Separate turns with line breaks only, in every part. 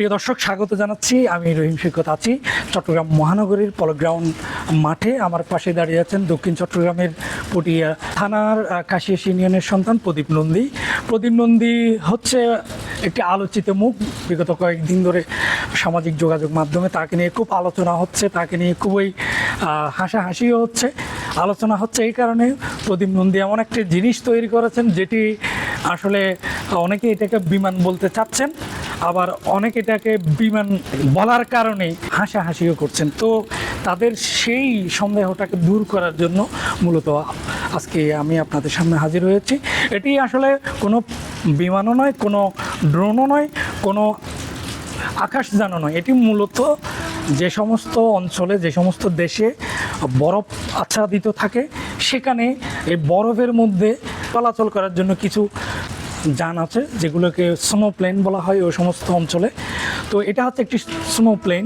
প্রিয় দর্শক, স্বাগত জানাচ্ছি। আমি রহিম সৈকত আছি চট্টগ্রাম মহানগরীর পলগ্রাউন্ড মাঠে। আমার পাশে দাঁড়িয়ে আছেন দক্ষিণ চট্টগ্রামের পটিয়া থানার কাশিয়াস ইউনিয়নের সন্তান প্রদীপ নন্দী। প্রদীপ নন্দী হচ্ছে একটি আলোচিত মুখ। বিগত কয়েকদিন ধরে সামাজিক যোগাযোগ মাধ্যমে তাকে নিয়ে খুব আলোচনা হচ্ছে, তাকে নিয়ে খুবই হাসাহাসিও হচ্ছে। আলোচনা হচ্ছে এই কারণে প্রদীপ নন্দী এমন একটি জিনিস তৈরি করেছেন যেটি আসলে অনেকে এটাকে বিমান বলতে চাচ্ছেন। আবার অনেক এটাকে বিমান বলার কারণে হাসাহাসিও করছেন। তো তাদের সেই সন্দেহটাকে দূর করার জন্য মূলত আজকে আমি আপনাদের সামনে হাজির হয়েছি। এটি আসলে কোনো বিমানও নয়, কোনো ড্রোনও নয়, কোনো আকাশযানও নয়। এটি মূলত যে সমস্ত অঞ্চলে, যে সমস্ত দেশে বরফ আচ্ছাদিত থাকে, সেখানে এই বরফের মধ্যে চলাচল করার জন্য কিছু যান আছে, যেগুলোকে স্নো প্লেন বলা হয় ওই সমস্ত অঞ্চলে। তো এটা হচ্ছে একটি স্নো প্লেন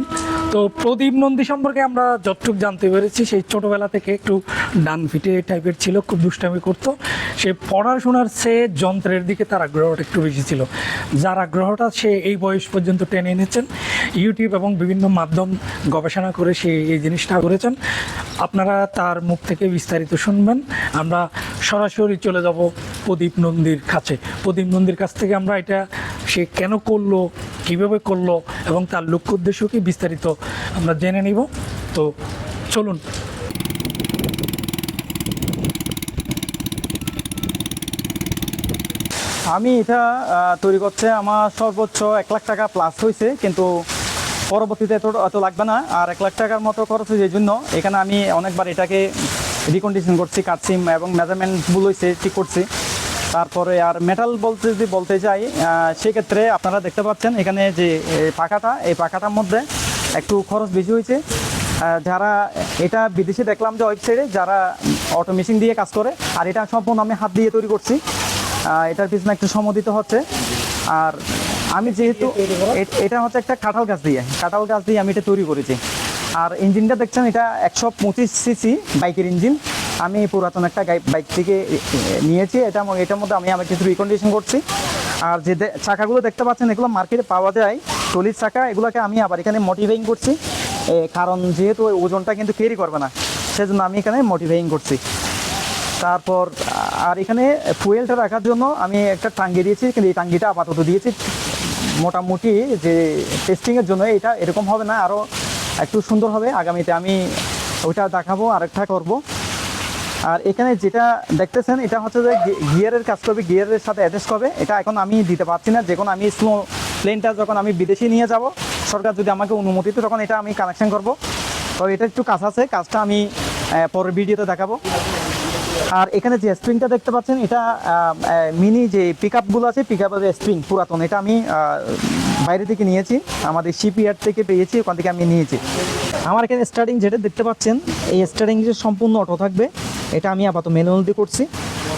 তো প্রদীপ নন্দী সম্পর্কে আমরা যতটুকু জানতে পেরেছি, সেই ছোটোবেলা থেকে একটু ডান ফিটে টাইপের ছিল, খুব দুষ্টামি করতো। সে পড়াশোনার সে যন্ত্রের দিকে তার আগ্রহটা একটু বেশি ছিল। যার আগ্রহটা সে এই বয়স পর্যন্ত টেনে এনেছেন। ইউটিউব এবং বিভিন্ন মাধ্যম গবেষণা করে সে এই জিনিসটা করেছেন। আপনারা তার মুখ থেকে বিস্তারিত শুনবেন। আমরা সরাসরি চলে যাব প্রদীপ নন্দীর কাছে। প্রদীপ নন্দীর কাছ থেকে আমরা এটা সে কেন করল, কীভাবে করল এবং তার লক্ষ্য উদ্দেশ্য কি বিস্তারিত আমরা জেনে নিব। তো চলুন।
আমি এটা তৈরি করতে আমার সর্বোচ্চ এক লাখ টাকা প্লাস হয়েছে কিন্তু পরবর্তীতে এত এত লাগবে না। আর এক লাখ টাকার মতো খরচ হয়েছে এই জন্য এখানে আমি অনেকবার এটাকে রিকন্ডিশন করছি, কাটছি এবং মেজারমেন্টগুলো ঠিক করছি। তারপরে আর মেটাল বলতে যদি বলতে চাই সেক্ষেত্রে আপনারা দেখতে পাচ্ছেন এখানে যে পাখাটা, এই পাখাটার মধ্যে একটু খরচ বেশি হয়েছে। যারা, এটা বিদেশে দেখলাম যে ওয়েবসাইটে যারা অটো মেশিন দিয়ে কাজ করে, আর এটা সম্পূর্ণ আমি হাত দিয়ে তৈরি করছি। এটার পিছনে একটু সময় দিতে হচ্ছে। আর আমি যেহেতু এটা হচ্ছে একটা কাঁঠাল গাছ দিয়ে, কাঁঠাল গাছ দিয়ে আমি এটা তৈরি করেছি। আর ইঞ্জিনটা দেখছেন, এটা একশো পঁচিশ সিসি বাইকের ইঞ্জিন আমি পুরাতন একটা বাইক থেকে নিয়েছি। এটা এটার মধ্যে আমি আমার কিছু রিকন্ডিশন করছি। আর যে চাকাগুলো দেখতে পাচ্ছেন, এগুলো মার্কেটে পাওয়া যায়। টলির চাকা, এগুলোকে আমি আবার এখানে মোটিভেইং করছি। কারণ যেহেতু ওই ওজনটা কিন্তু ক্যারি করবে না, সেজন্য আমি এখানে মোটিভেইং করছি। তারপর, আর এখানে ফুয়েলটা রাখার জন্য আমি একটা টাঙ্গি দিয়েছি। কিন্তু এই টাঙ্গিটা আপাতত দিয়েছি। মোটামুটি যে টেস্টিংয়ের জন্য এটা এরকম হবে না আরও একটু সুন্দর হবে। আগামীতে আমি ওইটা দেখাবো, আরেকটা করব। আর এখানে যেটা দেখতেছেন, এটা হচ্ছে যে গিয়ারের কাজ করবে, গিয়ারের সাথে অ্যাটাচ করবে। এটা এখন আমি দিতে পারছি না। যখন আমি স্লো প্লেনটা যখন আমি বিদেশে নিয়ে যাব, সরকার যদি আমাকে অনুমতি দেয়, তখন এটা আমি কানেকশন করব। তো এটা একটু কাজ আছে। কাজটা আমি পরের ভিডিওতে দেখাবো। আর এখানে যে স্প্রিংটা দেখতে পাচ্ছেন, এটা মিনি যে পিক আপগুলো আছে পিক আপের স্প্রিং পুরাতন, এটা আমি বাইরে থেকে নিয়েছি। আমাদের শিপইয়ার্ড থেকে পেয়েছি, ওখান থেকে আমি নিয়েছি। আমার এখানে স্টার্টিং যেটা দেখতে পাচ্ছেন, এই স্টার্টিং যে সম্পূর্ণ অটো থাকবে, এটা আমি আপাতত ম্যানুয়াল দিয়ে করছি।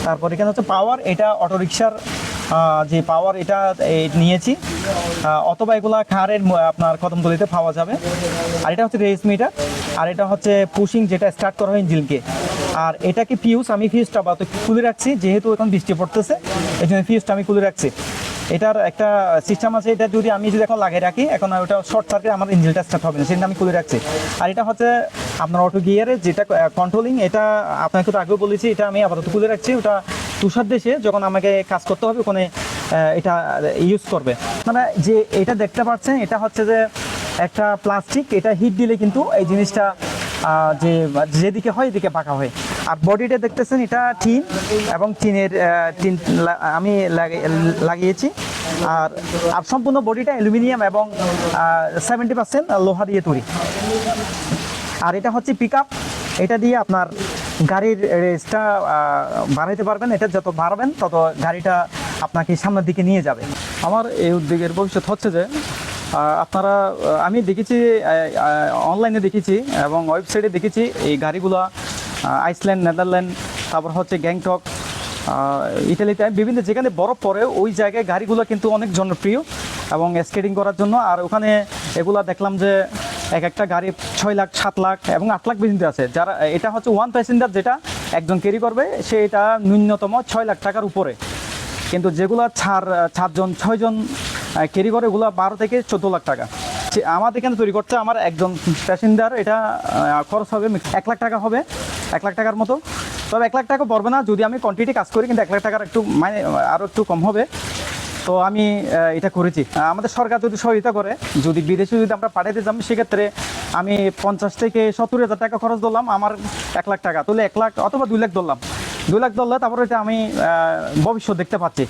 তারপর এখানে হচ্ছে পাওয়ার এটা অটো রিক্সার যে পাওয়ার এটা নিয়েছি। অথবা এগুলা খারের আপনার কদমতলিতে পাওয়া যাবে। আর এটা হচ্ছে রেস মিটার আর এটা হচ্ছে পুশিং যেটা স্টার্ট করা হয় ইঞ্জিনকে আর এটা কি ফিউজ আমি ফিউজটা আপাতত খুলে রাখছি, যেহেতু এখন বৃষ্টি পড়তেছে এই জন্য ফিউজটা আমি খুলে রাখছি। এটার একটা সিস্টেম আছে, এটা যদি আমি যদি এখন লাগিয়ে রাখি, এখন ওটা শর্ট সার্কিট আমার ইঞ্জিনটা স্টার্ট হবে না সেটা আমি খুলে রাখছি। আর এটা হচ্ছে আপনার অটো গিয়ারে যেটা কন্ট্রোলিং এটা আপনাকে তো আগেও বলেছি, এটা আমি আপাতত খুলে রাখছি। ওটা তুষার দেশে যখন আমাকে কাজ করতে হবে, ওখানে এটা ইউজ করবে। মানে যে এটা দেখতে পাচ্ছেন, এটা হচ্ছে যে একটা প্লাস্টিক এটা হিট দিলে কিন্তু এই জিনিসটা যে, যেদিকে হয়, এদিকে পাকা হয়। আর বডিটা দেখতেছেন, এটা টিন এবং টিনের টিন আমি লাগি- লাগিয়েছি। আর আর সম্পূর্ণ বডিটা অ্যালুমিনিয়াম এবং সেভেন্টি পার্সেন্ট লোহা দিয়ে তৈরি। আর এটা হচ্ছে পিক এটা দিয়ে আপনার গাড়ির রেসটা বাড়াইতে পারবেন। এটা যত বাড়াবেন, তত গাড়িটা আপনাকে সামনের দিকে নিয়ে যাবে। আমার এই উদ্যোগের ভবিষ্যৎ হচ্ছে যে আপনারা আমি দেখেছি অনলাইনে দেখেছি এবং ওয়েবসাইটে দেখেছি, এই গাড়িগুলো আইসল্যান্ড নেদারল্যান্ড তারপর হচ্ছে গ্যাংটক আহ, ইটালিতে বিভিন্ন যেখানে বরফ পড়ে ওই জায়গায় গাড়িগুলো কিন্তু অনেক জনপ্রিয় এবং স্কেটিং করার জন্য। আর ওখানে এগুলা দেখলাম যে এক একটা গাড়ি ছয় লাখ সাত লাখ এবং আট লাখ পর্যন্ত আছে। যারা এটা হচ্ছে ওয়ান প্যাসেঞ্জার যেটা একজন ক্যারি করবে সে এটা ন্যূনতম ছয় লাখ টাকার উপরে। কিন্তু যেগুলো চার চারজন ছয়জন ক্যারি করে এগুলো বারো থেকে চোদ্দ লাখ টাকা। আমাদের এখানে তৈরি করছে আমার একজন প্যাসেঞ্জার এটা খরচ হবে এক লাখ টাকা হবে। এক লাখ টাকার মতো। তবে এক লাখ টাকা পড়বে না, যদি আমি কোয়ান্টিটি কাজ করি, কিন্তু এক লাখ টাকার একটু মানে আরও একটু কম হবে। তো আমি এটা করেছি। আমাদের সরকার যদি সহযোগিতা করে, যদি বিদেশে যদি আমরা পাঠাইতে যাই সেক্ষেত্রে আমি পঞ্চাশ থেকে সত্তর হাজার টাকা খরচ ধরলাম আমার এক লাখ টাকা। তাহলে এক লাখ অথবা দুই লাখ ধরলাম। দুই লাখ ধরলে তারপরে এটা আমি ভবিষ্যৎ দেখতে পাচ্ছি।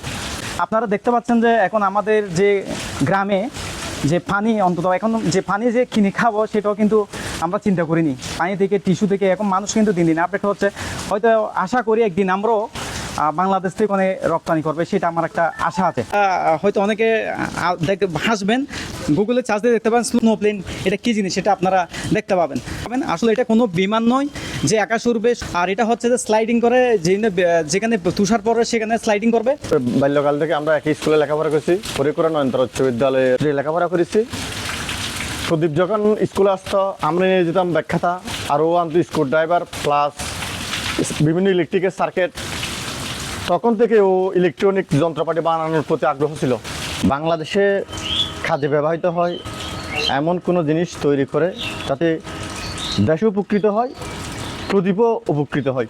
আপনারা দেখতে পাচ্ছেন যে এখন আমাদের যে গ্রামে যে পানি অন্তত, এখন যে পানি যে কিনে খাব, সেটাও কিন্তু আমরা চিন্তা করিনি। পানি থেকে, টিস্যু থেকে, এখন মানুষ কিন্তু দিন দিন আপডেট হচ্ছে। হয়তো আশা করি একদিন আমরাও বাংলাদেশ থেকে অনেক রপ্তানি করবে, সেটা আমার একটা আশা আছে। হয়তো অনেকে হাসবেন গুগলে চার্জ দিয়ে দেখতে পাবেন স্নো প্লেন এটা কী জিনিস সেটা আপনারা দেখতে পাবেন। পাবেন, আসলে এটা কোনো বিমান নয় যে আকাশ উড়বে, আর এটা হচ্ছে যে স্লাইডিং করে যেখানে তুষার পড়বে সেখানে স্লাইডিং করবে।
বাল্যকাল থেকে আমরা একই স্কুলে লেখাপড়া করেছি, পরিকরণ অন্তর উচ্চ বিদ্যালয়ে লেখাপড়া করেছি সুদীপ যখন স্কুলে আসতো, আমরা নিয়ে যেতাম ব্যাখ্যাতা আরও আনতো স্কুল ড্রাইভার প্লাস বিভিন্ন ইলেকট্রিকের সার্কিট তখন থেকে ও ইলেকট্রনিক যন্ত্রপাতি বানানোর প্রতি আগ্রহ ছিল। বাংলাদেশে কাজে ব্যবহৃত হয় এমন কোনো জিনিস তৈরি করে যাতে দেশ উপকৃত হয়, প্রদীপও উপকৃত হয়।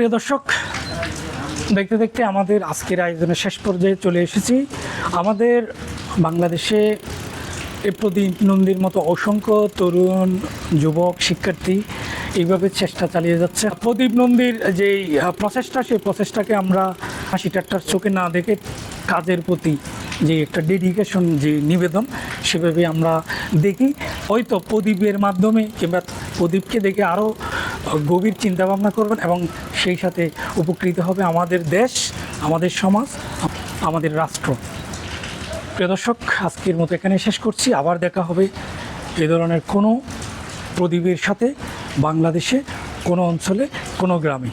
প্রিয় দর্শক, দেখতে দেখতে আমাদের আজকের আয়োজনের শেষ পর্যায়ে চলে এসেছি। আমাদের বাংলাদেশে প্রদীপ নন্দীর মতো অসংখ্য তরুণ, যুবক, শিক্ষার্থী এইভাবে চেষ্টা চালিয়ে যাচ্ছে। প্রদীপ নন্দীর যেই প্রচেষ্টা, সেই প্রচেষ্টাকে আমরা হাসি ঠাট্টার চোখে না দেখে কাজের প্রতি যে একটা ডেডিকেশন যে নিবেদন, সেভাবে আমরা দেখি। হয়তো প্রদীপের মাধ্যমে কিংবা প্রদীপকে দেখে আরও গভীর চিন্তা ভাবনা করবেন এবং সেই সাথে উপকৃত হবে আমাদের দেশ, আমাদের সমাজ, আমাদের রাষ্ট্র। প্রিয় দর্শক, আজকের মতো এখানে শেষ করছি। আবার দেখা হবে এ ধরনের কোনো প্রদীপের সাথে বাংলাদেশে, কোনো অঞ্চলে, কোনো গ্রামে।